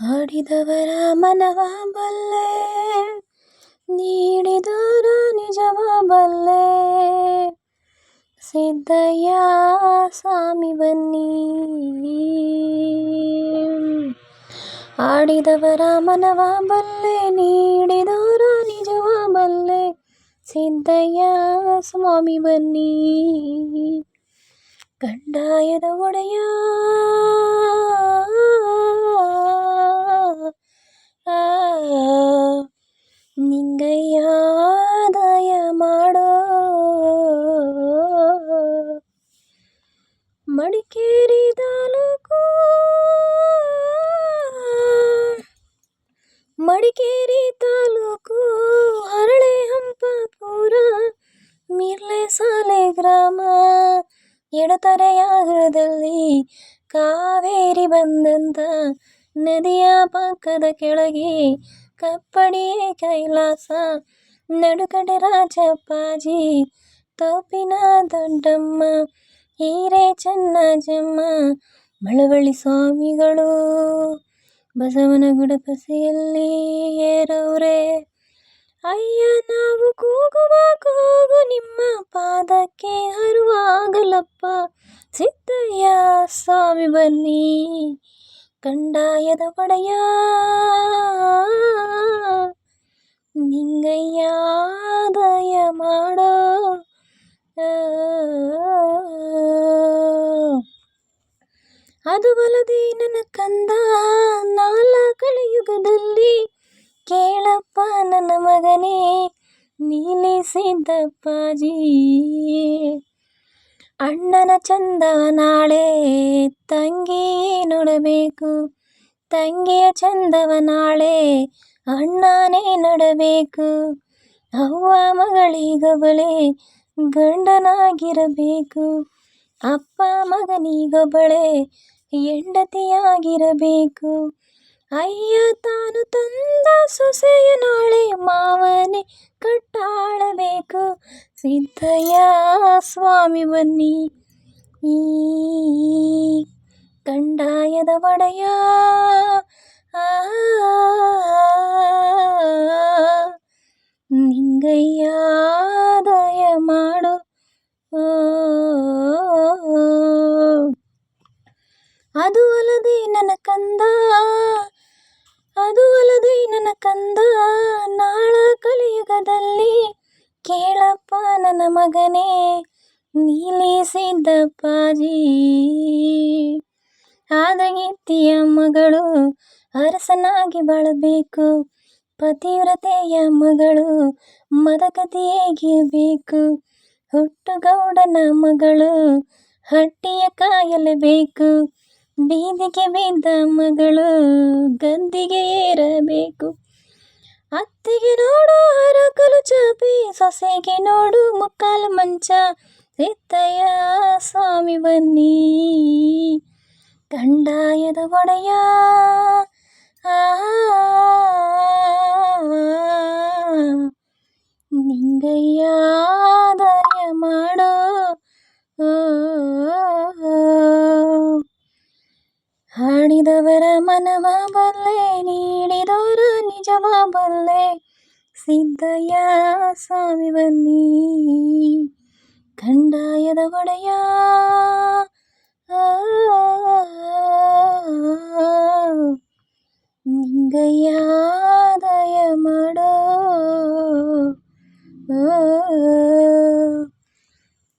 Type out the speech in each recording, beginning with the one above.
ಆಡಿದವರ ಮನವ ಬಲ್ಲೆ, ನೀಡಿದವರ ನಿಜವ ಬಲ್ಲೆ. ಸಿದ್ದಯ್ಯ, ಸ್ವಾಮಿ ಬನ್ನಿ. ಆಡಿದವರ ಮನವ ಬಲ್ಲೆ, ನೀಡಿದವರ ನಿಜವ ಬಲ್ಲೆ. ಸಿದ್ದಯ್ಯ, ಸ್ವಾಮಿ ಬನ್ನಿ. ಕಂದಾಯದ ಒಡೆಯ ಮಡಿಕೇರಿ ತಾಲೂಕು ಮಡಿಕೇರಿ ತಾಲೂಕು ಹರಳೆ ಹಂಪಾಪುರ ಮಿರ್ಲೆ ಸಾಲೆ ಗ್ರಾಮ. ಎಡತರೆಯಾಗದಲ್ಲಿ ಕಾವೇರಿ ಬಂದಂತ ನದಿಯ ಪಕ್ಕದ ಕೆಳಗೆ ಕಪ್ಪಡಿಯೇ ಕೈಲಾಸ. ನಡುಕಡೆ ರಾಜಪ್ಪಾಜಿ, ತೋಪಿನ ದೊಡ್ಡಮ್ಮ ಹೀರೆ ಚೆನ್ನಜಮ್ಮ, ಮಳವಳ್ಳಿ ಸ್ವಾಮಿಗಳು ಬಸವನ ಗುಡಪಸೆಯಲ್ಲಿ ಏರವ್ರೆ. ಅಯ್ಯ, ನಾವು ಕೂಗುವ ಕೂಗು ನಿಮ್ಮ ಪಾದಕ್ಕೆ ಹರುವಾಗಲಪ್ಪ. ಸಿದ್ದಯ್ಯ, ಸ್ವಾಮಿ ಬನ್ನಿ, ಕಂಡಾಯದ ಒಡೆಯ. ನಿಂಗಯ್ಯ. ಅದು ಬಲದಿ ನನ್ನ ಕಂದ ನಾಲ ಕಲಿಯುಗದಲ್ಲಿ ಕೇಳಪ್ಪ ನನ್ನ ಮಗನೇ ನೀನೇ ಸಿದ್ದಪ್ಪಾಜಿ ಅಣ್ಣನ ಚಂದ ನಾಳೆ ತಂಗಿ ನೋಡಬೇಕು. ತಂಗಿಯ ಚಂದವ ನಾಳೆ ಅಣ್ಣನೇ ನೋಡಬೇಕು. ಅವ್ವ ಮಗಳಿಗೊಬ್ಬಳೆ ಗಂಡನಾಗಿರಬೇಕು. ಅಪ್ಪ ಮಗನಿಗೊಬ್ಬಳೇ ಹೆಂಡತಿಯಾಗಿರಬೇಕು. ಅಯ್ಯ, ತಾನು ತಂದ ಸೊಸೆಯ ನಾಳೆ ಮಾವನೇ ಕಟ್ಟಾಳಬೇಕು ಸಿದ್ದಯ್ಯ, ಸ್ವಾಮಿ ಬನ್ನಿ. ಈ ಕಂಡಾಯದ ಒಡೆಯ, ಆ ನೀಲಿ ಸಿದ್ದಪ್ಪಾಜಿ. ಆದಗಿತ್ತಿಯ ಮಗಳು ಅರಸನಾಗಿ ಬಾಳಬೇಕು. ಪತಿವ್ರತೆಯ ಮಗಳು ಮದಕತಿಯೇಗಿರಬೇಕು. ಹುಟ್ಟುಗೌಡನ ಮಗಳು ಹಟ್ಟಿಯ ಕಾಯಲೇಬೇಕು. ಬೀದಿಗೆ ಬಿದ್ದ ಮಗಳು ಗದ್ದಿಗೆ ಏರಬೇಕು. ಅತ್ತಿಗೆ ನೋಡು ಹರಕಲು ಚಾಪಿ, ಸೊಸೆಗೆ ನೋಡು, ಮುಕ್ಕಾಲು ಮಂಚ. ಸಿದ್ದಯ್ಯ ಸ್ವಾಮಿ ಬನ್ನಿ ಕಂದಾಯದ ಒಡೆಯ ಆ ನಿಂಗಯ್ಯ ದಯ ಮಾಡೋ ಹಾಡಿದವರ ಮನವ ಬಲ್ಲೆ ನೀಡಿದವರ ನಿಜವ ಬಲ್ಲೆ ಸಿದ್ದಯ್ಯ ಸ್ವಾಮಿ ಬನ್ನಿ ಕಂದಾಯದ ಒಡೆಯ ನಿಂಗಯ್ಯ ದಯ ಮಾಡೋ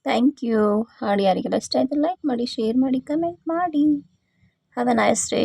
ಥ್ಯಾಂಕ್ ಯು ಹಾಡು ಯಾರಿಗೆಲ್ಲ ಇಷ್ಟ ಆಯಿತು ಲೈಕ್ ಮಾಡಿ ಶೇರ್ ಮಾಡಿ ಕಮೆಂಟ್ ಮಾಡಿ ಹ್ಯಾವ್ ಅ ನೈಸ್ ಡೇ